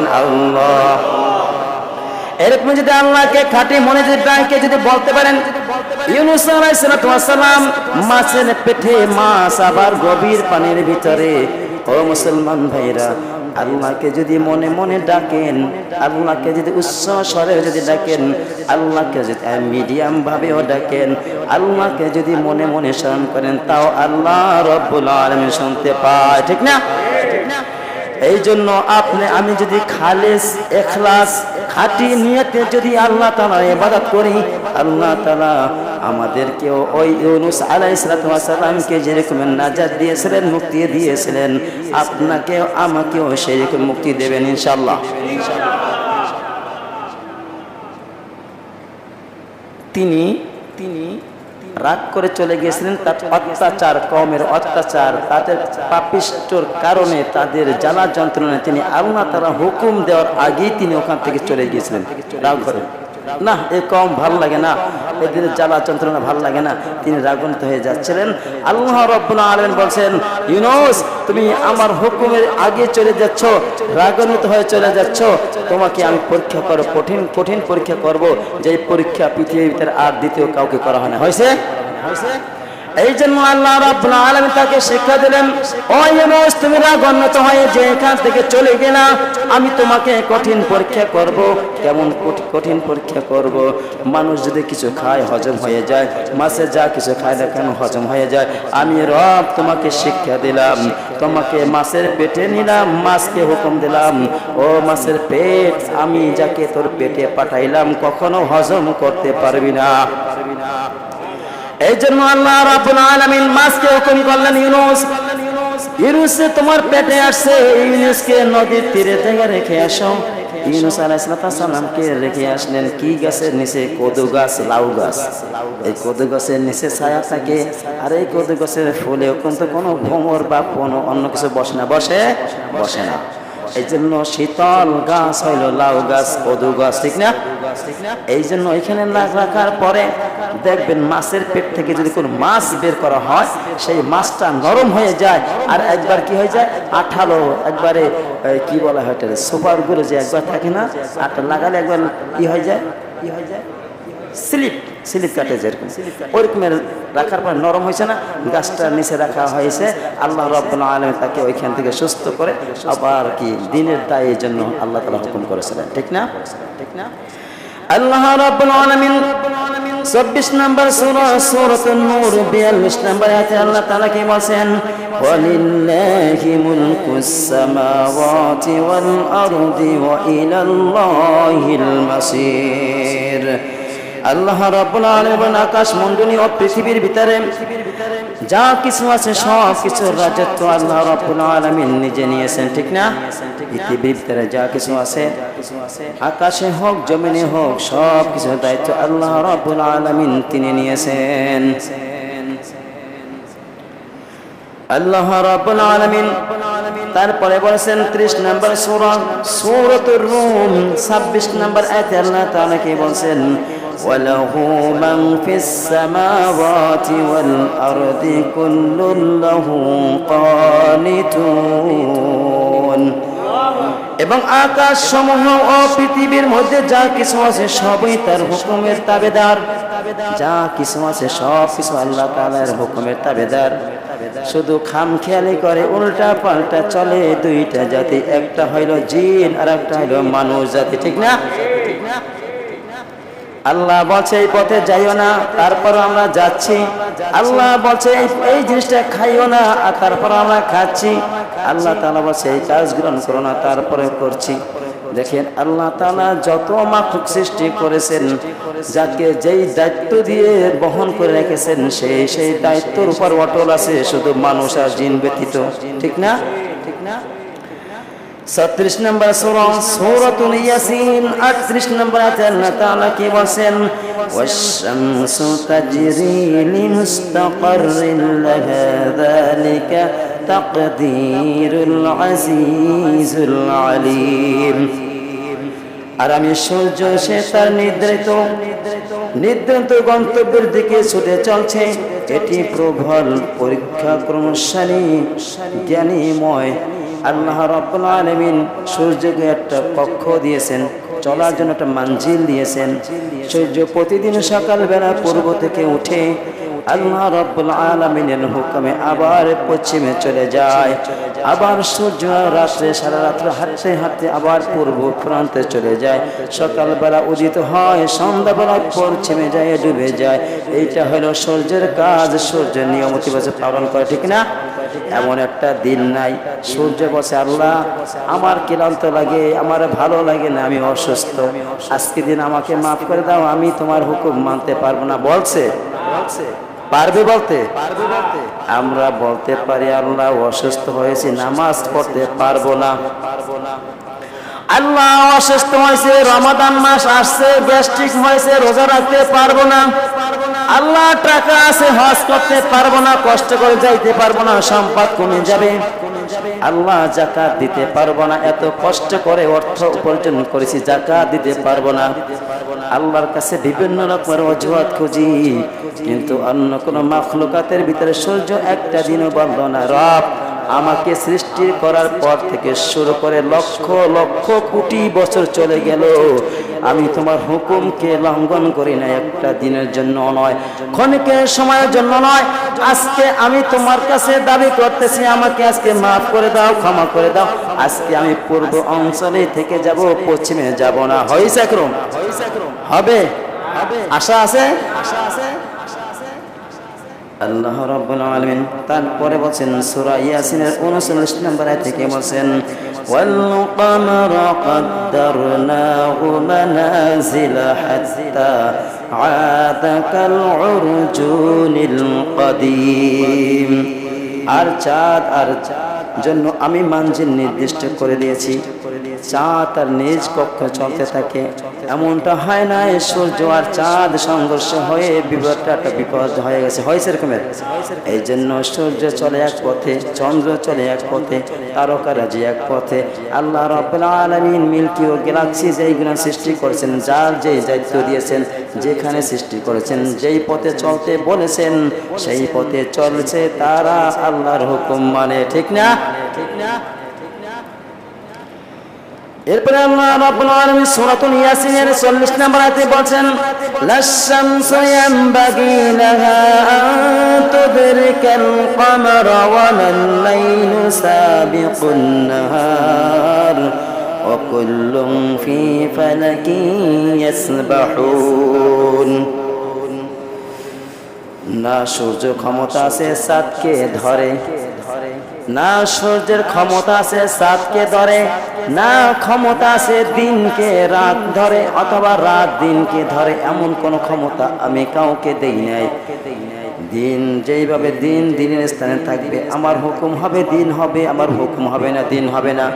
বলেন আল্লাহ। এরকম যদি আল্লাহকে খাঁটি মনে যদি ডাকে যদি বলতে পারেন, ইউনুস আলাইসালাম মাছের পেটে মাছ আবার গভীর পানির ভিতরে, ও মুসলমান ভাইরা, আল্লাহকে যদি মনে মনে ডাকেন, আল্লাহকে যদি উচ্চ স্বরে যদি ডাকেন, আল্লাহকে যদি মিডিয়াম ভাবেও ডাকেন, আল্লাহকে যদি মনে মনে স্মরণ করেন, তাও আল্লাহ রব্বুল আলমী শুনতে পায়, ঠিক না? এই জন্য আপনি, আমি যদি খালেস, এখলাস, খাটি নিয়তে যদি আল্লাহ তালা ইবাদত করি, আল্লাহ তালা আমাদেরকেও ওই ইউনুস আলাইসালামকে যেরকম নাজাদ দিয়েছিলেন, মুক্তি দিয়েছিলেন আপনাকেও আমাকেও সেই রকম মুক্তি দেবেন ইনশাল্লাহ তিনি তিনি রাগ করে চলে গিয়েছিলেন, তার অত্যাচার, কমের অত্যাচার, তাদের পাপিষ্টর কারণে তাদের জ্বালা যন্ত্রণায় তিনি আল্লাহ তারা হুকুম দেওয়ার আগেই তিনি ওখান থেকে চলে গিয়েছিলেন রাগ করে না, এ কম ভালো লাগে না। এদিন জ্বালা যন্ত্রণা ভালো লাগে না। তিনি রাগন্ত হয়ে যাচ্ছিলেন। আল্লাহ রব্বুল আলমেন বলছেন, ইউনোস, তুমি আমার হুকুমের আগে চলে যাচ্ছ, রাগান্বিত হয়ে চলে যাচ্ছ। তোমাকে আমি পরীক্ষা করো, কঠিন কঠিন পরীক্ষা করব। যে পরীক্ষা পৃথিবীতে আর দ্বিতীয় কাউকে করা হয় না। হয়েছে হয়েছে? এই জন্য আল্লাহ রাব্বুল তাকে শিক্ষা দিলেন, ও ইউনুস তুমি রাগান্বিত হয়ে যে এখান থেকে চলে গেলা, আমি তোমাকে কঠিন পরীক্ষা করব। কেমন কঠিন পরীক্ষা করব? মানুষ যদি কিছু খায়, হজম হয়ে যায়। মাছে যা কিছু খায় না কেন, হজম হয়ে যায়। আমি রব তোমাকে শিক্ষা দিলাম, তোমাকে মাছের পেটে নিলাম, মাছকে হুকুম দিলাম। ও মাছের পেট, আমি যাকে তোর পেটে পাঠাইলাম, কখনো হজম করতে পারবি না। এই জন্য আল্লাহ রাব্বুল আলামিন মাছকে হুকুম করলেন, ইউনুস ইউনুস, তোমার পেটে আসছে, ইউনুসকে নদীর তীরে থেকে রেখে আসো। ইউনুস আলাইসালামকে রেখে আসলেন, কি গাছের নিচে? কদু গাছ, লাউ গাছ। এই কদু গাছের নিচে ছায়া থাকে, আর এই কদু গাছের ফুলে কিন্তু কোনো ভ্রমর বা কোনো অন্য কিছু বসে না, বসে বসে না। এই জন্য শীতল গাছ হইল লাউ গাছ, কদু গাছ, ঠিক না? এই জন্য এখানে লাগ রাখার পরে দেখবেন মাছের পেট থেকে যদি কোনো মাছ বের করা হয়, সেই মাছটা নরম হয়ে যায়। আর একবার কি হয়ে যায়? আঠালো। একবারে কি বলা হয় এটা সুপারগুলো যে একবার থাকে না আটা লাগালে একবার কি হয়ে যায়? কি হয়ে যায়? স্লিপ স্লিপ কাটে যেরকম। ওইরকমের রাখার পর নরম হয়েছে না, গাছটা নিচে রাখা হয়েছে। আল্লাহ রব্বুল আলম তাকে ওইখান থেকে সুস্থ করে আবার কি দিনের দায়ের জন্য আল্লাহ তালা হুকুম করেছিলেন। ঠিক না? ঠিক না? আল্লাহ রাব্বুল আলামিন 24 নম্বর সূরা, সূরাতুন নূর 42 নম্বর আয়াতে আল্লাহ তাআলা কি বলেন ওয়ালিল্লাহি মুলকুস সামাওয়াতি ওয়াল আরদি ওয়া ইলাল্লাহিল মাসির। আল্লাহ রাব্বুল আলামিন আকাশ মণ্ডলী ও পৃথিবীর ভিতরে যা কিছু আছে, সব কিছুর রাজত্ব আল্লাহ রাব্বুল আলামিন নিজে নিয়েছেন, ঠিক না? পৃথিবীর ভিতরে যা কিছু আছে, আকাশে হোক, জমিনে হোক, সব কিছুর দায়িত্ব আল্লাহ রাব্বুল আলামিন তিনি নিয়েছেন। আল্লাহ রাব্বুল আলামিন তারপরে বলেছেন 30 নম্বর সূরা সূরাতুর রুম 26 নম্বর আয়াতে আল্লাহ তাআলা কি বলেন وله من في السماوات والأرض كل له قانتون এবং আকাশ সমূহ ও পৃথিবীর মধ্যে যা কিছু আছে সবই তার হুকুমের তাবেদার যা কিছু আছে সব কিছু আল্লাহ তাআলার হুকুমের তাবেদার শুধু খাম খেয়ালি করে উল্টা পাল্টা চলে দুইটা জাতি। একটা হইল জিন আর একটা হইল মানুষ জাতি। ঠিক না? আল্লাহ বলছে, এই পথে যাইও না তারপর আমরা যাচ্ছি। আল্লাহ বলছে, এই- জিনিসটা খাইও না, আর তারপর আমরা খাচ্ছি। আল্লাহ তালা বলছে, এই কাজ গ্রহণ করো না, তারপরে করছি। দেখেন, আল্লাহ তাআলা যত মাফুক সৃষ্টি করেছেন, যাকে যেই দায়িত্ব দিয়ে বহন করে রেখেছেন সেই সেই দায়িত্বর উপর অটল আছে, শুধু মানুষ আর জিন ব্যতীত। ঠিক না? ঠিক না ছত্রিশ নম্বর 38 নম্বর কি আর আমি সূর্য, সে তার নির্ধারিত নির্ধারিত গন্তব্যের দিকে ছুটে চলছে। এটি প্রবল পরীক্ষা ক্রমশালী, জ্ঞানীময়। আল্লাহ রব্বুল সূর্যকে একটা কক্ষ দিয়েছেন, চলার জন্য একটা মঞ্জিল দিয়েছেন। সূর্য প্রতিদিন সকালবেলা পূর্ব থেকে উঠে আল্লাহ রব্বুল আলমিনের হুকুমে আবার পশ্চিমে চলে যায়। আবার সূর্য রাত্রে, সারা রাত্রে হাঁটতে হাঁটতে আবার পূর্ব প্রান্তে চলে যায়। সকালবেলা উদিত হয় সন্ধ্যাবেলা পশ্চিমে যায়, ডুবে যায়। এইটা হলো সূর্যের কাজ সূর্যের নিয়মতি বসে পালন করে, ঠিক না? এমন একটা দিন নাই। সূর্য বসে, আল্লাহ, আমার ক্লান্ত লাগে, আমার ভালো লাগে না, আমি অসুস্থ। আজকে দিন আমাকে মাফ করে দাও, আমি তোমার হুকুম মানতে পারব না। বলছে বলছে। পারবে বলতে? আমরা বলতে পারি আল্লাহ অসুস্থ হয়েছি, নামাজ পড়তে পারব না। আল্লাহ অসুস্থ হয়েছে, রমাদান মাস আসছে গ্যাস্ট্রিক হয়েছে, রোজা রাখতে পারব না। আল্লাহ টাকা আছে, হজ করতে পারব না, কষ্ট করে যাইতে পারব না, সম্পদ কমে যাবে। আল্লাহ জাকাত দিতে পারব না। এত কষ্ট করে অর্থ উপার্জন করেছি, জাকাত দিতে পারব না। আল্লাহর কাছে বিভিন্ন রকমের অজুহাত খুঁজি, কিন্তু অন্য কোনো মাখলুকাতের ভিতরে সূর্য একটা দিনও বন্ধ না। রব আমাকে সৃষ্টি করার পর থেকে শুরু করে লক্ষ লক্ষ কোটি বছর চলে গেল। আমি তোমার হুকুমকে লঙ্ঘন করি না, একটা দিনের জন্য নয়, ক্ষণিকের সময়ের জন্য নয়। আজকে আমি তোমার কাছে দাবি করতেছি, আমাকে আজকে মাফ করে দাও, ক্ষমা করে দাও। আজকে আমি পূর্ব অঞ্চলে থেকে যাব, পশ্চিমে যাব না। হয়েছে ক্রম হবে? আশা আছে? আশা আছে আল্লাহ রাব্বুল আলামিন তারপরে বলেন সূরা ইয়াসিনের 39 নম্বর আয়াত থেকে বলেন ওয়াল কমারা قدرناه منازل حتى عاد كالعرجون القديم আর চাঁদ আর জন্য আমি মানজিল নির্দিষ্ট করে দিয়েছি চাঁদ আর নিজ কক্ষ চলতে থাকে। এমনটা হয় না সূর্য আর চাঁদ সংঘর্ষ হয়ে বিপদটা একটা বিপদ হয়ে গেছে। হয়েছে এরকমের এই জন্য সূর্য চলে এক পথে, চন্দ্র চলে এক পথে তারকারাজি এক পথে। আল্লাহ আলামিন মিল্কি ও গ্যালাক্সি যেইগুলো সৃষ্টি করেছেন, যার যেই দায়িত্ব দিয়েছেন, যেখানে সৃষ্টি করেছেন, যেই পথে চলতে বলেছেন, সেই পথে চলছে তারা। আল্লাহর হুকুম মানে ঠিক না ঠিক না? এরপরে আল্লাহ রাব্বুল আলামিন সূরাতুল ইয়াসিনের 40 নম্বর আয়াতে বলেন লাহা আন তুদরিকাল কমারা ওয়া লাল-লাইলু সাবিকুন নাহার ইয়াসবাহুন। না, সূর্য ক্ষমতা আছে চাঁদকে ধরে। না সূর্যের ক্ষমতা আছে চাঁদকে ধরে, না ক্ষমতা আছে দিনকে রাত ধরে, অথবা রাত দিনকে ধরে, এমন কোন ক্ষমতা আমি কাউকে দেই নাই। দিন যেইভাবে দিন, দিনের স্থানে থাকবে, আমার হুকুম হবে দিন হবে, আমার হুকুম হবে না দিন হবে না।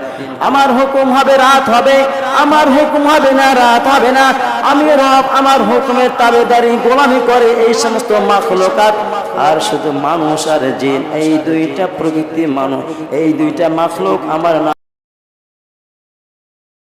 আমার হুকুম হবে রাত হবে, আমার হুকুম হবে না রাত হবে না। আমি রব, আমার হুকুমের তাবেদারি গোলামি করে এই সমস্ত মাখলুকাত আর শুধু মানুষ আর জিন এই দুইটা প্রকৃতি মানুষ এই দুইটা মাখলুক আমার